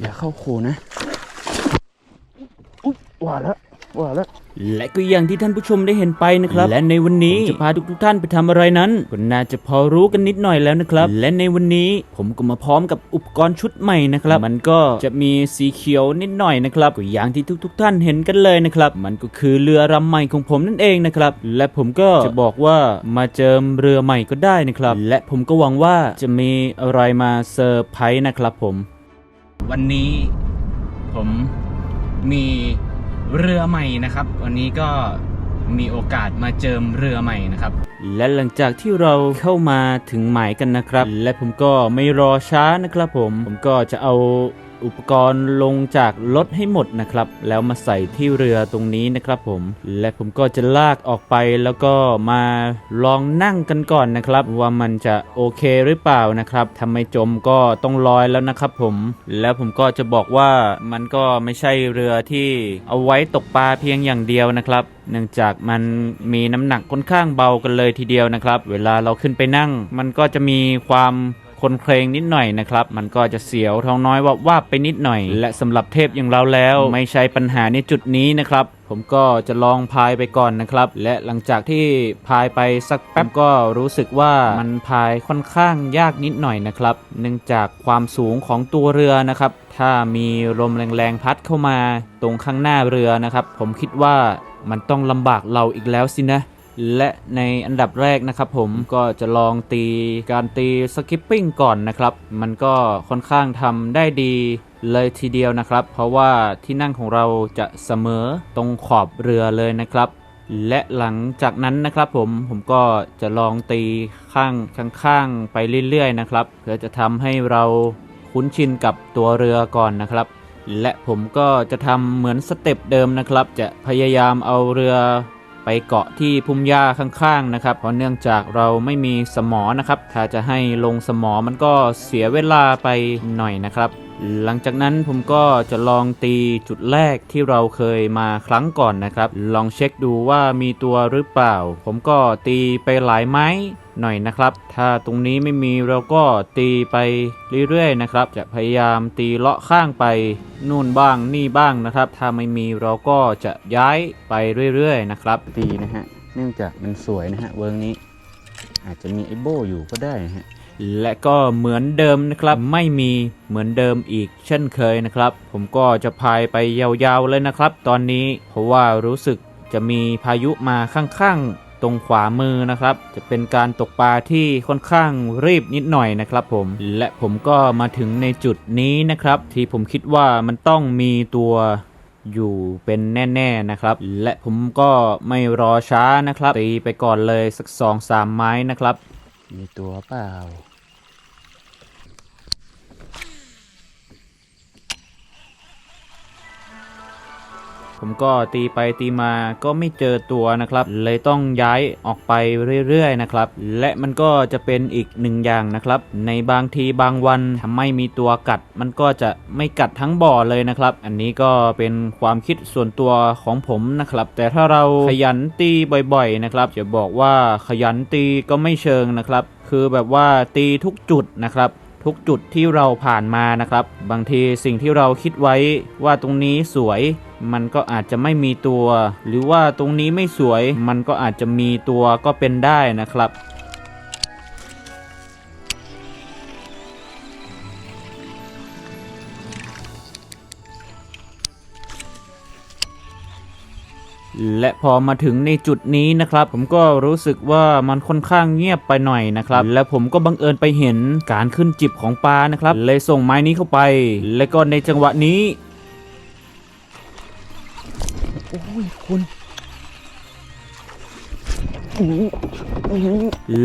อย่าเข้าโคนะอุ๊ยว่าแล้วว่าแล้วและก็อย่างที่ท่านผู้ชมได้เห็นไปนะครับ และในวันนี้ผมจะพาทุกทุกๆท่านไปทำอะไรนั้นก็น่าจะพอรู้กันนิดหน่อยแล้วนะครับ และในวันนี้ผมก็มาพร้อมกับอุปกรณ์ชุดใหม่นะครับ มันก็จะมีสีเขียวนิดหน่อยนะครับก็อย่างที่ทุก ๆทท่านเห็นกันเลยนะครับ มันก็คือเรือลำใหม่ของผมนั่นเองนะครับ และผมก็จะบอกว่ามาเจิมเรือใหม่ก็ได้นะครับ และผมก็หวังว่าจะมีอะไรมาเซอร์ไพรส์นะครับผม วันนี้ผมมีเรือใหม่นะครับ วันนี้ก็มีโอกาสมาเจิมเรือใหม่นะครับ และหลังจากที่เราเข้ามาถึงหมายกันนะครับ และผมก็ไม่รอช้านะครับผม ผมก็จะเอา อุปกรณ์ลงจากรถให้หมดนะครับ แล้วมาใส่ที่เรือตรงนี้นะครับผม และผมก็จะลากออกไปแล้วก็มาลองนั่งกันก่อนนะครับ ว่ามันจะโอเคหรือเปล่านะครับทำไมจมก็ต้องลอยแล้วนะครับผม แล้วผมก็จะบอกว่ามันก็ไม่ใช่เรือที่เอาไว้ตกปลาเพียงอย่างเดียวนะครับเนื่องจากมันมีน้ำหนักค่อนข้างเบากันเลยทีเดียวนะครับ เวลาเราขึ้นไปนั่ง มันก็จะมีความ คนเครงนิดหน่อยนะครับ มันก็จะเสียวท้องน้อยว่าว่าไปนิดหน่อย และสำหรับเทพอย่างเราแล้ว ไม่ใช่ปัญหาในจุดนี้นะครับ ผมก็จะลองพายไปก่อนนะครับ และหลังจากที่พายไปสักแป๊บก็รู้สึกว่ามันพายค่อนข้างยากนิดหน่อยนะครับ เนื่องจากความสูงของตัวเรือนะครับ ถ้ามีลมแรงๆพัดเข้ามา ตรงข้างหน้าเรือนะครับ ผมคิดว่ามันต้องลำบากเราอีกแล้วสินะ และในอันดับแรกนะครับผมก็จะลองตีการตีสกิปปิ้งก่อนนะครับ มันก็ค่อนข้างทำได้ดีเลยทีเดียวนะครับ เพราะว่าที่นั่งของเราจะเสมอตรงขอบเรือเลยนะครับ และหลังจากนั้นนะครับผมผมก็จะลองตีข้างข้างๆไปเรื่อยๆนะครับเพื่อจะทำให้เราคุ้นชินกับตัวเรือก่อนนะครับและผมก็จะทำเหมือนสเต็ปเดิมนะครับ จะพยายามเอาเรือ ไปเกาะที่พุ่มหญ้าข้างๆนะครับเพราะเนื่องจากเราไม่มีสมอนะครับ ถ้าจะให้ลงสมอมันก็เสียเวลาไปหน่อยนะครับ หลังจากนั้นผมก็จะลองตีจุดแรกที่เราเคยมาครั้งก่อนนะครับ ลองเช็คดูว่ามีตัวหรือเปล่า ผมก็ตีไปหลายไม้ หน่อยนะครับ ถ้าตรงนี้ไม่มีเราก็ตีไปเรื่อยๆนะครับ จะพยายามตีเลาะข้างไปนู่นบ้างนี่บ้างนะครับ ถ้าไม่มีเราก็จะย้ายไปเรื่อยๆนะครับดีนะฮะเนื่องจากมันสวยนะฮะเวิร์กนี้ อาจจะมีไอโบอยู่ก็ได้นะฮะและก็เหมือนเดิมนะครับไม่มีเหมือนเดิมอีกเช่นเคยนะครับ ผมก็จะพายไปยาวๆเลยนะครับ ตอนนี้เพราะว่ารู้สึกจะมีพายุมาข้างๆ ตรงขวามือนะครับ จะเป็นการตกปลาที่ค่อนข้างรีบนิดหน่อยนะครับผมและผมก็มาถึงในจุดนี้นะครับ ที่ผมคิดว่ามันต้องมีตัวอยู่เป็นแน่ๆนะครับ และผมก็ไม่รอช้านะครับตีไปก่อนเลยสักสองสามไม้นะครับ มีตัวเปล่า ผมก็ตีไปตีมาก็ไม่เจอตัวนะครับ เลยต้องย้ายออกไปเรื่อยๆนะครับ และมันก็จะเป็นอีกหนึ่งอย่างนะครับ ในบางทีบางวันถ้าไม่มีตัวกัด มันก็จะไม่กัดทั้งบ่อเลยนะครับ อันนี้ก็เป็นความคิดส่วนตัวของผมนะครับ แต่ถ้าเราขยันตีบ่อยๆนะครับจะบอกว่าขยันตีก็ไม่เชิงนะครับ คือแบบว่าตีทุกจุดนะครับ ทุกจุดที่เราผ่านมานะครับ บางทีสิ่งที่เราคิดไว้ว่าตรงนี้สวย มันก็อาจจะไม่มีตัว หรือว่าตรงนี้ไม่สวย มันก็อาจจะมีตัวก็เป็นได้นะครับ และพอมาถึงในจุดนี้นะครับ ผมก็รู้สึกว่ามันค่อนข้างเงียบไปหน่อยนะครับ และผมก็บังเอิญไปเห็นการขึ้นจิบของปลานะครับ เลยส่งไม้นี้เข้าไป และก็ในจังหวะนี้ โอ้ยคุณ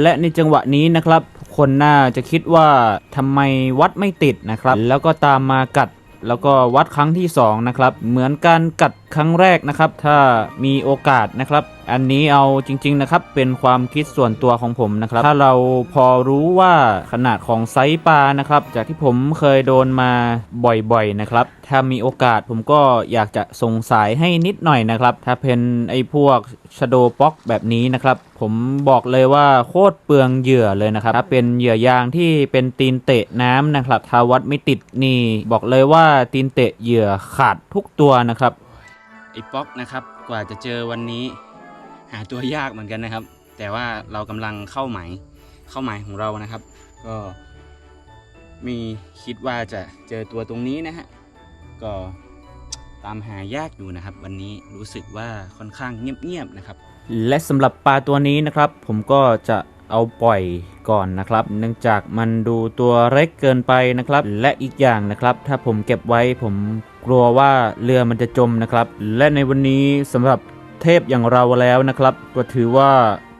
และในจังหวะนี้นะครับทุกคนน่าจะคิดว่าทำไมวัดไม่ติดนะครับ แล้วก็ตามมากัด แล้วก็วัดครั้งที่สองนะครับเหมือนการกัดครั้งแรกนะครับ ถ้ามีโอกาสนะครับ อันนี้เอาจริง ๆ นะครับ เป็นความคิดส่วนตัวของผมนะครับ ถ้าเราพอรู้ว่าขนาดของไซส์ปลานะครับ จากที่ผมเคยโดนมาบ่อยๆนะครับ ถ้ามีโอกาสผมก็อยากจะส่งสายให้นิดหน่อยนะครับ ถ้าเป็นไอ้พวกชโดป๊อกแบบนี้นะครับ ผมบอกเลยว่าโคตรเปลืองเหยื่อเลยนะครับ ถ้าเป็นเหยื่อยางที่เป็นตีนเตะน้ำนะครับถ้าวัดไม่ติดนี่ บอกเลยว่าตีนเตะเหยื่อขาดทุกตัวนะครับไอ้ป๊อกนะครับกว่าจะเจอวันนี้าตัวยากเหมือนกันนะครับ แต่ว่าเรากำลังเข้าหมายเข้าหมายของเรานะครับ ก็มีคิดว่าจะเจอตัวตรงนี้นะฮะก็ตามหายากอยู่นะครับ วันนี้รู้สึกว่าค่อนข้างเงียบๆนะครับ และสำหรับปลาตัวนี้นะครับ ผมก็จะเอาปล่อยก่อนนะครับ เนื่องจากมันดูตัวเล็กเกินไปนะครับ และอีกอย่างนะครับ ถ้าผมเก็บไว้ผมกลัวว่าเรือมันจะจมนะครับ และในวันนี้สำหรับ เทพอย่างเราแล้วนะครับ ก็ถือว่า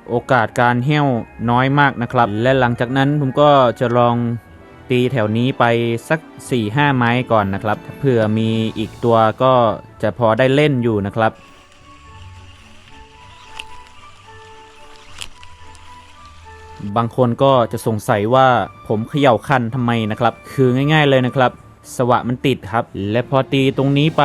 โอกาสการเหี้ยวน้อยมากนะครับ และหลังจากนั้นผมก็จะลองตีแถวนี้ไปสัก 4-5 ไม้ก่อนนะครับเผื่อมีอีกตัวก็จะพอได้เล่นอยู่นะครับบางคนก็จะสงสัยว่าผมเขย่าคันทำไมนะครับ คือง่าย ๆเลยนะครับ สวะมันติดครับ และพอตีตรงนี้ไป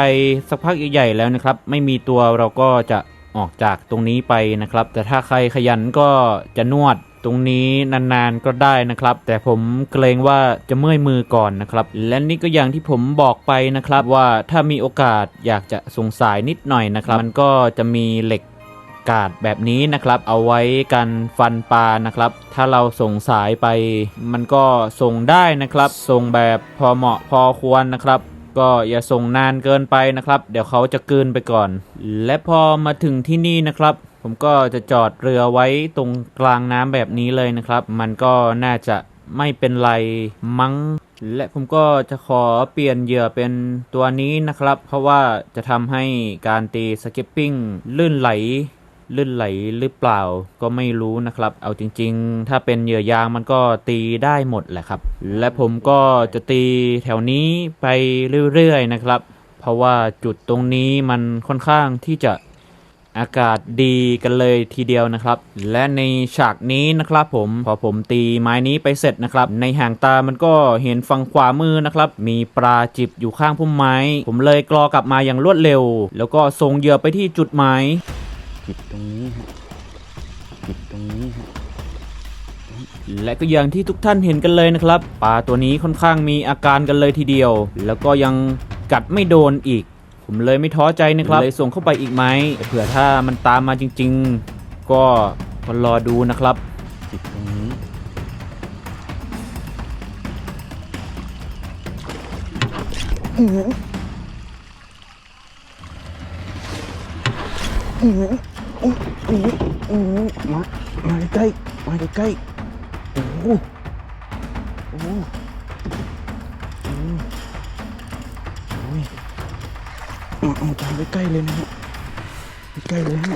สักพักใหญ่ๆแล้วนะครับ ไม่มีตัวเราก็จะออกจากตรงนี้ไปนะครับ แต่ถ้าใครขยันก็จะนวดตรงนี้นานๆก็ได้นะครับ แต่ผมเกรงว่าจะเมื่อยมือก่อนนะครับ และนี่ก็อย่างที่ผมบอกไปนะครับ ว่าถ้ามีโอกาสอยากจะสงสายนิดหน่อยนะครับ มันก็จะมีเหล็ก กาดแบบนี้นะครับ เอาไว้กันฟันปลานะครับ ถ้าเราส่งสายไป มันก็ส่งได้นะครับส่งแบบพอเหมาะพอควรนะครับก็อย่าส่งนานเกินไปนะครับ เดี๋ยวเขาจะกืนไปก่อน และพอมาถึงที่นี่นะครับ ผมก็จะจอดเรือไว้ตรงกลางน้ำแบบนี้เลยนะครับ มันก็น่าจะไม่เป็นไรมั้ง และผมก็จะขอเปลี่ยนเหยื่อเป็นตัวนี้นะครับ เพราะว่าจะทำให้การตีสก็ปปิ้งลื่นไหล ลื่นไหลหรือเปล่าก็ไม่รู้นะครับ เอาจริง ๆ ถ้าเป็นเหยื่อยางมันก็ตีได้หมดแหละครับ และผมก็จะตีแถวนี้ไปเรื่อยๆนะครับ เพราะว่าจุดตรงนี้มันค่อนข้างที่จะอากาศดีกันเลยทีเดียวนะครับ และในฉากนี้นะครับผมพอผมตีไม้นี้ไปเสร็จนะครับ ในห่างตามันก็เห็นฝั่งขวามือนะครับ มีปลาจิบอยู่ข้างพุ่มไม้ ผมเลยกรอกลับมาอย่างรวดเร็ว แล้วก็ส่งเหยื่อไปที่จุดหมาย จิบตรงนี้ฮะจิบตรงนี้ฮะและก็อย่างที่ทุกท่านเห็นกันเลยนะครับปลาตัวนี้ค่อนข้างมีอาการกันเลยทีเดียว แล้วก็ยังกัดไม่โดนอีก ผมเลยไม่ท้อใจนะครับเลยส่งเข้าไปอีกไหมเผื่อถ้ามันตามมาจริง ๆ ก็รอดูนะครับจิบตรงนี้ มามาใกล้มาใกล้โอ้โหโอ้โหโอ้โหโอ้ยเอาตามไปใกล้เลยนะฮะไปใกล้เลยฮะ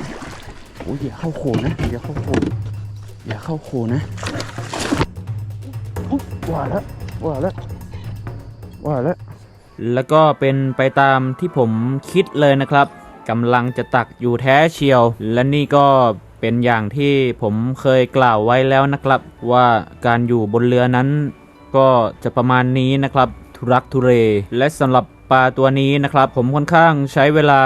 โอ้ยอย่าเข้าโขนนะอย่าเข้าโขนอย่าเข้าโขนนะอุ๊ยว่าแล้วว่าแล้วว่าแล้วแล้วก็เป็นไปตามที่ผมคิดเลยนะครับ กำลังจะตักอยู่แท้เชียว และนี่ก็เป็นอย่างที่ผมเคยกล่าวไว้แล้วนะครับ ว่าการอยู่บนเรือนั้น ก็จะประมาณนี้นะครับ ทุรักทุเร และสำหรับปลาตัวนี้นะครับ ผมค่อนข้างใช้เวลา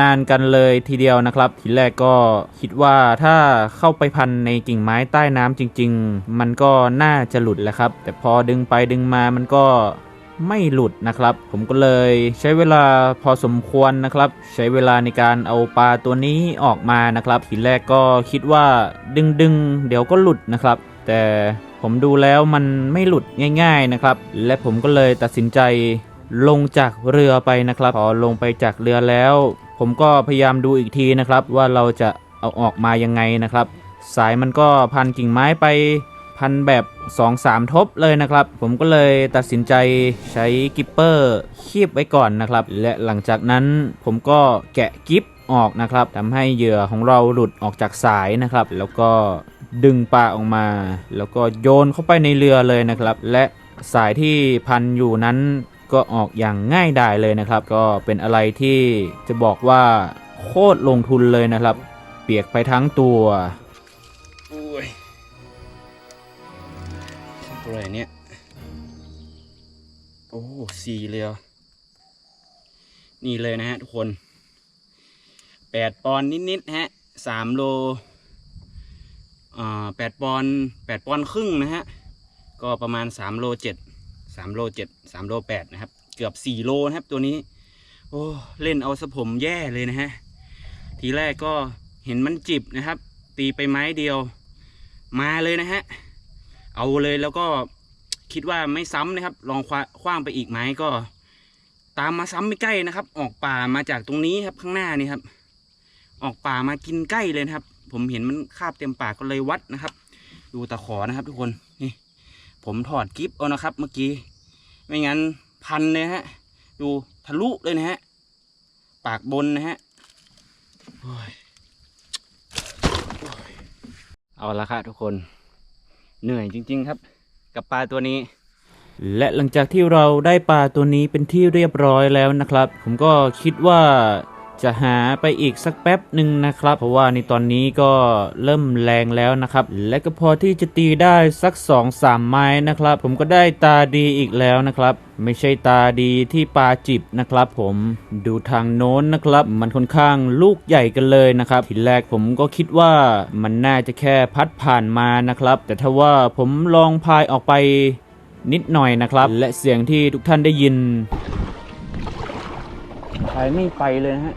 นานกันเลยทีเดียวนะครับทีแรกก็คิดว่าถ้าเข้าไปพันในกิ่งไม้ใต้น้ำจริง ๆ มันก็น่าจะหลุดแหละครับ แต่พอดึงไปดึงมามันก็ ไม่หลุดนะครับ ผมก็เลยใช้เวลาพอสมควรนะครับ ใช้เวลาในการเอาปลาตัวนี้ออกมานะครับทีแรกก็คิดว่าดึงดึงเดี๋ยวก็หลุดนะครับ แต่ผมดูแล้วมันไม่หลุดง่าย ๆนะครับ และผมก็เลยตัดสินใจลงจากเรือไปนะครับ พอลงไปจากเรือแล้ว ผมก็พยายามดูอีกทีนะครับ ว่าเราจะเอาออกมายังไงนะครับ สายมันก็พันกิ่งไม้ไป พันแบบ 2-3 ทบเลยนะครับ ผมก็เลยตัดสินใจใช้กิปเปอร์คีบไว้ก่อนนะครับ และหลังจากนั้นผมก็แกะกิปออกนะครับทำให้เหยื่อของเราหลุดออกจากสายนะครับ แล้วก็ดึงปลาออกมา แล้วก็โยนเข้าไปในเรือเลยนะครับ และสายที่พันอยู่นั้นก็ออกอย่างง่ายดายเลยนะครับ ก็เป็นอะไรที่จะบอกว่าโคตรลงทุนเลยนะครับ เปียกไปทั้งตัว ตัวอะไรเนี่ย โอ้สี่เลยนี่เลยนะฮะทุกคนแปดปอนนิดๆฮะสามโลอ่าแปดปอนแปดปอนครึ่งนะฮะ ก็ประมาณสามโลเจ็ดสามโลเจ็ดสามโลแปดนะครับ เกือบสี่โลนะครับตัวนี้ โอ้เล่นเอาสะผมแย่เลยนะฮะ ทีแรกก็เห็นมันจิบนะครับ ตีไปไม้เดียว มาเลยนะฮะ เอาเลยแล้วก็คิดว่าไม่ซ้ำนะครับ ลองคว้างไปอีกไม้ก็ ตามมาซ้ำไม่ใกล้นะครับ ออกป่ามาจากตรงนี้ครับข้างหน้านี่ครับ ออกป่ามากินใกล้เลยนะครับ ผมเห็นมันคาบเต็มปากก็เลยวัดนะครับ ดูตะขอนะครับ ทุกคนนี่ ผมถอดกิฟเอานะครับ เมื่อกี้ ไม่งั้นพันเลยฮะ ดูทะลุเลยนะฮะ ปากบนนะฮะเอาละครับทุกคน เหนื่อยจริง ๆ ครับ กับปลาตัวนี้ และหลังจากที่เราได้ปลาตัวนี้เป็นที่เรียบร้อยแล้วนะครับ ผมก็คิดว่า จะหาไปอีกสักแป๊บหนึ่งนะครับ เพราะว่าในตอนนี้ก็เริ่มแรงแล้วนะครับ และก็พอที่จะตีได้สัก2อสามไม้นะครับ ผมก็ได้ตาดีอีกแล้วนะครับ ไม่ใช่ตาดีที่ปลาจิบนะครับ ผมดูทางโน้นนะครับ มันค่อนข้างลูกใหญ่กันเลยนะครับ ทีแรกผมก็คิดว่ามันน่าจะแค่พัดผ่านมานะครับ แต่ถ้าว่าผมลองพายออกไปนิดหน่อยนะครับ และเสียงที่ทุกท่านได้ยิน ไปไม่ไปเลยนะฮะ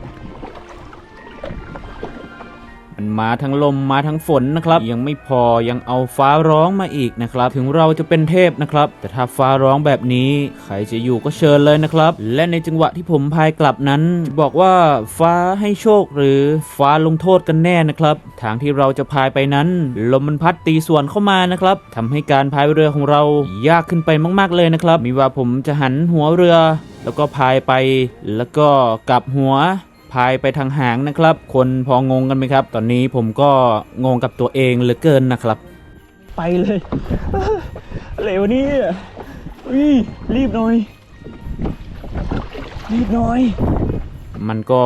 มันมาทั้งลมมาทั้งฝนนะครับ ยังไม่พอยังเอาฟ้าร้องมาอีกนะครับ ถึงเราจะเป็นเทพนะครับ แต่ถ้าฟ้าร้องแบบนี้ ใครจะอยู่ก็เชิญเลยนะครับ และในจังหวะที่ผมพายกลับนั้น บอกว่าฟ้าให้โชคหรือฟ้าลงโทษกันแน่นะครับ ทางที่เราจะพายไปนั้น ลมมันพัดตีส่วนเข้ามานะครับทำให้การพายเรือของเรายากขึ้นไปมาก ๆเลยนะครับมีว่าผมจะหันหัวเรือ แล้วก็พายไปแล้วก็กลับหัวพายไปทางหางนะครับ คนพองงกันไหมครับ ตอนนี้ผมก็งงกับตัวเองเหลือเกินนะครับ ไปเลยอะไรวะเนี่ยอุ้ยรีบหน่อย รีบหน่อย มันก็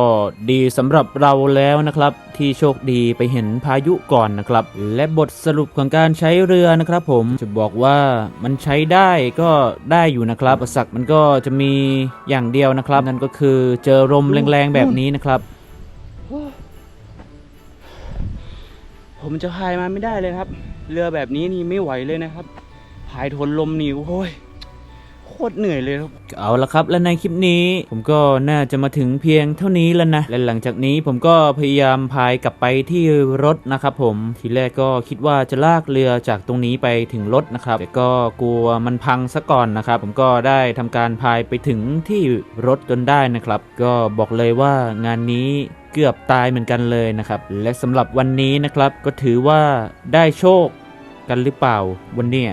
ดีสำหรับเราแล้วนะครับ ที่โชคดีไปเห็นพายุก่อนนะครับ และบทสรุปของการใช้เรือนะครับ ผมจะบอกว่ามันใช้ได้ก็ได้อยู่นะครับอุปสรรคมันก็จะมีอย่างเดียวนะครับ นั่นก็คือเจอลมแรงๆแบบนี้นะครับ ผมจะพายมาไม่ได้เลยครับ เรือแบบนี้นี่ไม่ไหวเลยนะครับพายทนลมนี่โอ้ย คตรเหนื่อยเลยครับ เอาละครับ และในคลิปนี้ผมก็น่าจะมาถึงเพียงเท่านี้แล้วนะ และหลังจากนี้ผมก็พยายามพายกลับไปที่รถนะครับผมทีแรกก็คิดว่าจะลากเรือจากตรงนี้ไปถึงรถนะครับแต่ก็กลัวมันพังซะก่อนนะครับ ผมก็ได้ทำการพายไปถึงที่รถจนได้นะครับ ก็บอกเลยว่างานนี้เกือบตายเหมือนกันเลยนะครับ และสำหรับวันนี้นะครับก็ถือว่าได้โชคกันหรือเปล่าวันนี้